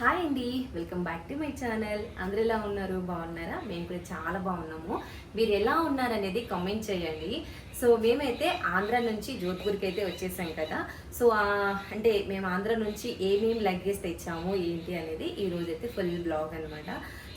Hi అండి welcome back to my channel. అందరు ఎలా ఉన్నారు? బాగున్నారా? మేము కూడా చాలా బాగున్నాము. మీరు ఎలా ఉన్నారు అనేది కామెంట్ చేయండి. సో మేమైతే ఆంధ్ర నుంచి జోధ్పూర్కి అయితే వచ్చేసాం కదా. సో అంటే మేము ఆంధ్ర నుంచి ఏమేమి లగేజ్ తెచ్చాము ఏంటి అనేది ఈరోజైతే అయితే ఫుల్ బ్లాగ్ అనమాట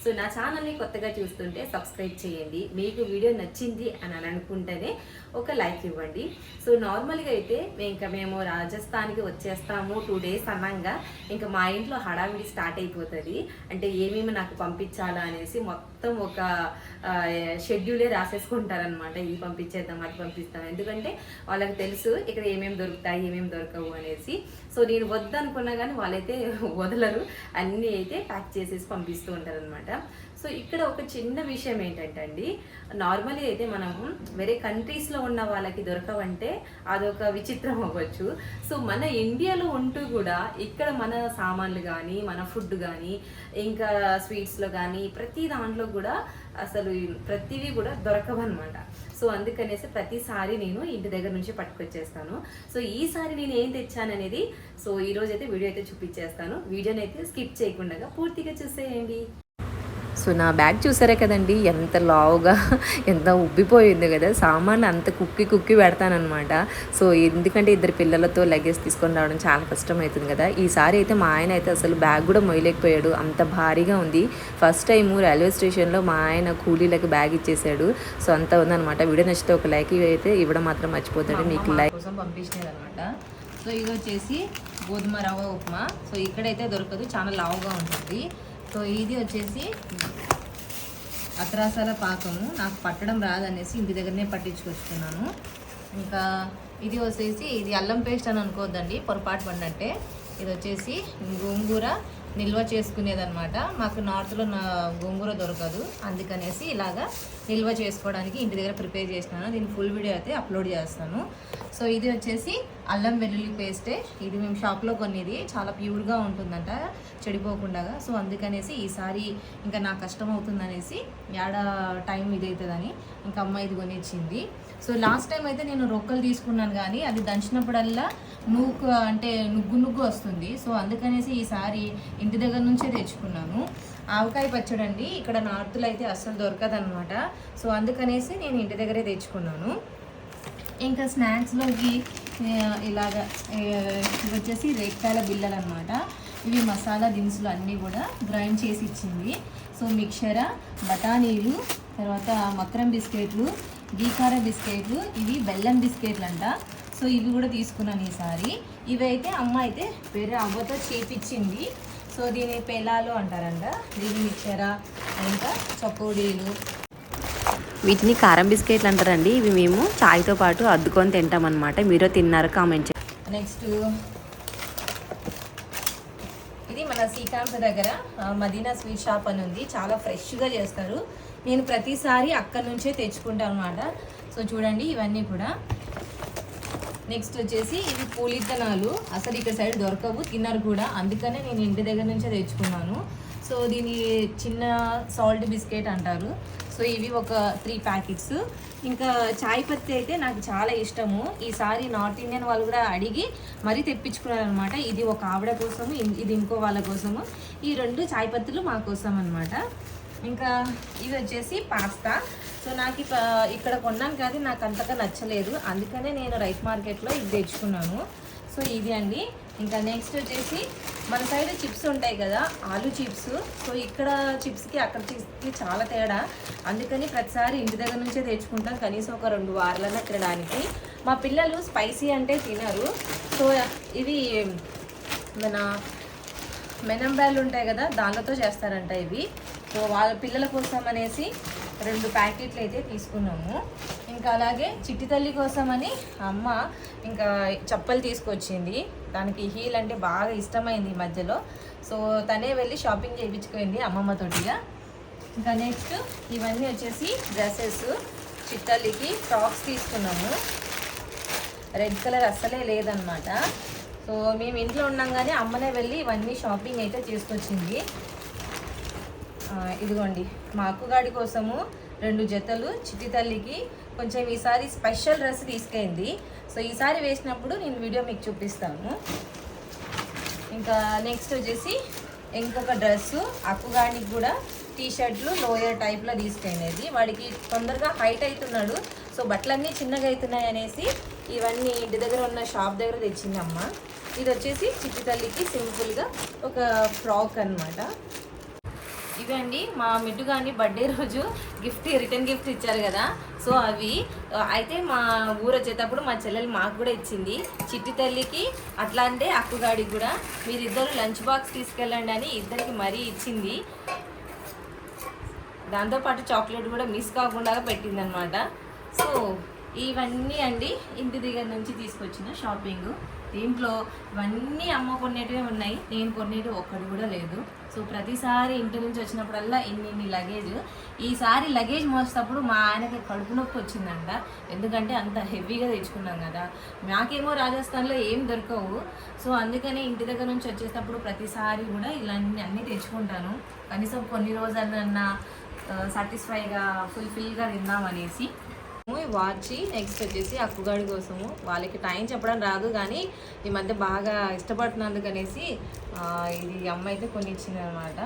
సో నా ఛానల్ని కొత్తగా చూస్తుంటే సబ్స్క్రైబ్ చేయండి. మీకు వీడియో నచ్చింది అని అని అనుకుంటేనే ఒక లైక్ ఇవ్వండి. సో నార్మల్గా అయితే ఇంకా మేము రాజస్థాన్కి వచ్చేస్తాము టూ డేస్ అన్నాగా. ఇంకా మా ఇంట్లో హడావిడి స్టార్ట్ అయిపోతుంది. అంటే ఏమేమి నాకు పంపించాలా అనేసి మొత్తం మొత్తం ఒక షెడ్యూలే రాసేసుకుంటారనమాట ఇది పంపించేద్దాం అది పంపిస్తాం. ఎందుకంటే వాళ్ళకి తెలుసు ఇక్కడ ఏమేమి దొరుకుతాయి ఏమేమి దొరకవు అనేసి. సో నేను వద్దనుకున్నా కానీ వాళ్ళైతే వదలరు. అన్నీ అయితే ప్యాక్ చేసేసి పంపిస్తూ ఉంటారనమాట సో ఇక్కడ ఒక చిన్న విషయం ఏంటంటే అండి నార్మలీ అయితే మనం వేరే కంట్రీస్లో ఉన్న వాళ్ళకి దొరకవంటే అదొక విచిత్రం అవ్వచ్చు. సో మన ఇండియాలో ఉంటూ కూడా ఇక్కడ మన సామాన్లు కానీ మన ఫుడ్ కానీ ఇంకా స్వీట్స్లో కానీ ప్రతి దాంట్లో కూడా అసలు ప్రతిదీ కూడా దొరకవన్నమాట. సో అందుకనేసి ప్రతిసారి నేను ఇంటి దగ్గర నుంచి పట్టుకొచ్చేస్తాను. సో ఈసారి నేను ఏం తెచ్చాననేది సో ఈ అయితే వీడియో అయితే చూపించేస్తాను. వీడియోని అయితే స్కిప్ చేయకుండా పూర్తిగా చూసేయండి. సో నా బ్యాగ్ చూసారే కదండి ఎంత లావుగా ఎంత ఉబ్బిపోయింది కదా. సామాన్లు అంత కుక్కి కుక్కి పెడతానమాట సో ఎందుకంటే ఇద్దరు పిల్లలతో లగేజ్ తీసుకొని రావడం చాలా కష్టం అవుతుంది కదా ఈసారి అయితే మా ఆయన అయితే అసలు బ్యాగ్ కూడా మొయ్యలేకపోయాడు. అంత భారీగా ఉంది. ఫస్ట్ టైం రైల్వే స్టేషన్లో మా ఆయన కూలీలకి బ్యాగ్ ఇచ్చేసాడు. సో అంత ఉందన్నమాట. వీడియో నచ్చితే ఒక లైక్ అయితే ఇవ్వడం మాత్రం మర్చిపోతాడు. మీకు లైక్ కోసం పంపించినది అనమాట సో ఇది వచ్చేసి గోధుమ రవ్వ ఉప్మా. సో ఇక్కడైతే దొరకదు. చాలా లావుగా ఉంటుంది. సో ఇది వచ్చేసి అత్రాసాల పాకము. నాకు పట్టడం రాదనేసి ఇంటి దగ్గరనే పట్టించుకొచ్చుకున్నాను. ఇంకా ఇది వచ్చేసి ఇది అల్లం పేస్ట్ అని అనుకోవద్దండి పొరపాటు పడినట్టే. ఇది వచ్చేసి గోంగూర నిల్వ చేసుకునేదనమాట మాకు నార్త్లో నా గోంగూర దొరకదు. అందుకనేసి ఇలాగా నిల్వ చేసుకోవడానికి ఇంటి దగ్గర ప్రిపేర్ చేసినాను. దీని ఫుల్ వీడియో అయితే అప్లోడ్ చేస్తాను. సో ఇది వచ్చేసి అల్లం వెల్లుల్లి పేస్టే. ఇది మేము షాప్లో కొనేది. చాలా ప్యూర్గా ఉంటుందంట. చెడిపోకుండా. సో అందుకనేసి ఈసారి ఇంకా నాకు కష్టం అవుతుందనేసి ఏడా టైం ఇది అవుతుందని ఇంకా అమ్మ ఇది కొనిచ్చింది. సో లాస్ట్ టైం అయితే నేను రొక్కలు తీసుకున్నాను కానీ అది దంచినప్పుడల్లా నూకు అంటే నుగ్గు నుగ్గు వస్తుంది. సో అందుకనేసి ఈసారి ఇంటి దగ్గర నుంచే తెచ్చుకున్నాను. ఆవకాయ పచ్చడి అండి. ఇక్కడ నార్త్లో అయితే అస్సలు దొరకదనమాట సో అందుకనేసి నేను ఇంటి దగ్గరే తెచ్చుకున్నాను. ఇంకా స్నాక్స్లోకి ఇలాగ ఇవి వచ్చేసి రేక్కాయల బిల్లలు అనమాట ఇవి మసాలా దినుసులు అన్నీ కూడా గ్రైండ్ చేసి ఇచ్చింది. సో మిక్చర బఠానీలు తర్వాత మక్రం బిస్కెట్లు గీకార బిస్కెట్లు ఇవి బెల్లం బిస్కెట్లు అంట సో ఇవి కూడా తీసుకున్నాను ఈసారి. ఇవి అయితే అమ్మ అయితే వేరే అవ్వతో చేపించింది సో దీని పెలాలు అంటారంట. దీని మిక్చర ఇంకా చకోడీలు. వీటిని కారం బిస్కెట్లు అంటారండి. ఇవి మేము చాయ్తో పాటు అద్దుకొని తింటామన్నమాట. మీరు తిన్నారు కామెంట్ నెక్స్ట్ మన శ్రీకాంత్ దగ్గర మదీనా స్వీట్ షాప్ అని ఉంది. చాలా ఫ్రెష్గా చేస్తారు. నేను ప్రతిసారి అక్కడ నుంచే తెచ్చుకుంటాను అనమాట సో చూడండి ఇవన్నీ కూడా. నెక్స్ట్ వచ్చేసి ఇవి పూలిత్తనాలు. అసలు ఇక్కడ సైడ్ దొరకవు తిన్నారు కూడా. అందుకనే నేను ఇంటి దగ్గర నుంచే తెచ్చుకున్నాను. సో దీని చిన్న సాల్ట్ బిస్కెట్ అంటారు. సో ఇవి ఒక త్రీ ప్యాకెట్స్ ఇంకా చాయ్ పత్తి అయితే నాకు చాలా ఇష్టము. ఈసారి నార్త్ ఇండియన్ వాళ్ళు కూడా అడిగి మరీ తెప్పించుకున్నారు అనమాట ఇది ఒక ఆవిడ కోసము ఇది ఇంకో వాళ్ళ కోసము. ఈ రెండు చాయ్ పత్తులు మా కోసం అనమాట ఇంకా ఇవి వచ్చేసి పాస్తా. సో నాకు ఇక- ఇక్కడ కొన్నాను కానీ నాకు అంతగా నచ్చలేదు. అందుకనే నేను రైట్ మార్కెట్లో ఇది తెచ్చుకున్నాను. సో ఇది అండి. ఇంకా నెక్స్ట్ వచ్చేసి మన సైడ్ చిప్స్ ఉంటాయి కదా ఆలు చిప్స్ సో ఇక్కడ చిప్స్కి అక్కడ చిప్స్కి చాలా తేడా. అందుకని ప్రతిసారి ఇంటి దగ్గర నుంచే తెచ్చుకుంటాం. కనీసం ఒక రెండు వారాలన్నా తినడానికి. మా పిల్లలు స్పైసీ అంటే తినరు. సో ఇవి మన మెనంబ్యాలు ఉంటాయి కదా దానితో చేస్తారంట ఇవి. సో వాళ్ళ పిల్లల కోసం అనేసి రెండు ప్యాకెట్లు అయితే తీసుకున్నాము. ఇంకా అలాగే చిట్టి తల్లి కోసం అని అమ్మ ఇంకా చెప్పలు తీసుకొచ్చింది. దానికి హీల్ అంటే బాగా ఇష్టమైంది ఈ మధ్యలో. సో తనే వెళ్ళి షాపింగ్ చేయించుకుంది అమ్మమ్మతోటిగా ఇంకా. నెక్స్ట్ ఇవన్నీ వచ్చేసి డ్రెస్సెస్. చిట్టల్లికి ఫ్రాక్స్ తీసుకున్నాము. రెడ్ కలర్ అస్సలే లేదనమాట సో మేము ఇంట్లో ఉన్నాగానే అమ్మనే వెళ్ళి ఇవన్నీ షాపింగ్ అయితే తీసుకొచ్చింది ఇదిగోండి మా అక్కుగాడి కోసము రెండు జతలు చిట్టి తల్లికి కొంచెం ఈసారి స్పెషల్ డ్రెస్ తీసుకెళ్ళింది. సో ఈసారి వేసినప్పుడు నేను వీడియో మీకు చూపిస్తాను. ఇంకా నెక్స్ట్ వచ్చేసి ఇంకొక డ్రెస్సు. అక్కుగానికి కూడా టీషర్ట్లు లోయర్ టైప్లో తీసుకెళ్ళేది. వాడికి తొందరగా హైట్ అవుతున్నాడు సో బట్టలన్నీ చిన్నగా అవుతున్నాయి అనేసి ఇవన్నీ ఇంటి దగ్గర ఉన్న షాప్ దగ్గర తెచ్చిందమ్మ ఇది వచ్చేసి చిట్టి తల్లికి సింపుల్గా ఒక ఫ్రాక్ అన్నమాట. ఇవండి మా మిడ్డు గాని బర్త్డే రోజు గిఫ్ట్ రిటర్న్ గిఫ్ట్ ఇచ్చారు కదా. సో అవి అయితే మా ఊరు వచ్చేటప్పుడు మా చెల్లెలు మాకు కూడా ఇచ్చింది. చిట్టి తల్లికి అట్లా అంటే అక్కుగాడికి కూడా. మీరిద్దరు లంచ్ బాక్స్ తీసుకెళ్ళండి అని ఇద్దరికి మరీ ఇచ్చింది. దాంతోపాటు చాక్లెట్ కూడా మిస్ కాకుండా పెట్టిందనమాట సో ఇవన్నీ అండి ఇంటి దగ్గర నుంచి తీసుకొచ్చిన షాపింగ్. దీంట్లో ఇవన్నీ అమ్మ కొనేటివే ఉన్నాయి. నేను కొనేటివి ఒక్కటి కూడా లేదు. సో ప్రతిసారి ఇంటి నుంచి వచ్చినప్పుడల్లా ఇన్ని ఇన్ని లగేజ్ ఈసారి లగేజ్ మోసేటప్పుడు మా ఆయనకి కడుపు నొప్పి వచ్చిందంట. ఎందుకంటే అంత హెవీగా తెచ్చుకున్నాం కదా. నాకేమో రాజస్థాన్లో ఏం దొరకవు. సో అందుకనే ఇంటి దగ్గర నుంచి వచ్చేటప్పుడు ప్రతిసారి కూడా ఇలాంటి అన్నీ తెచ్చుకుంటాను. కనీసం కొన్ని రోజులన్నా సాటిస్ఫైగా ఫుల్ఫిల్గా తిందామనేసి వాచి నెక్స్ట్ వచ్చేసి అక్కుగాడి కోసము. వాళ్ళకి టైం చెప్పడం రాదు కానీ ఈ మధ్య బాగా ఇష్టపడుతున్నందుకు అనేసి ఇది అమ్మ అయితే కొన్ని ఇచ్చింది అనమాట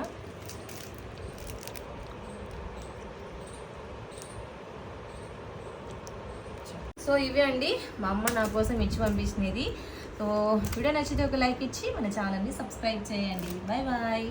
సో ఇవే అండి మా అమ్మ నా కోసం ఇచ్చి పంపించినది. సో వీడియో నచ్చితే ఒక లైక్ ఇచ్చి మన ఛానల్ని సబ్స్క్రైబ్ చేయండి. Bye bye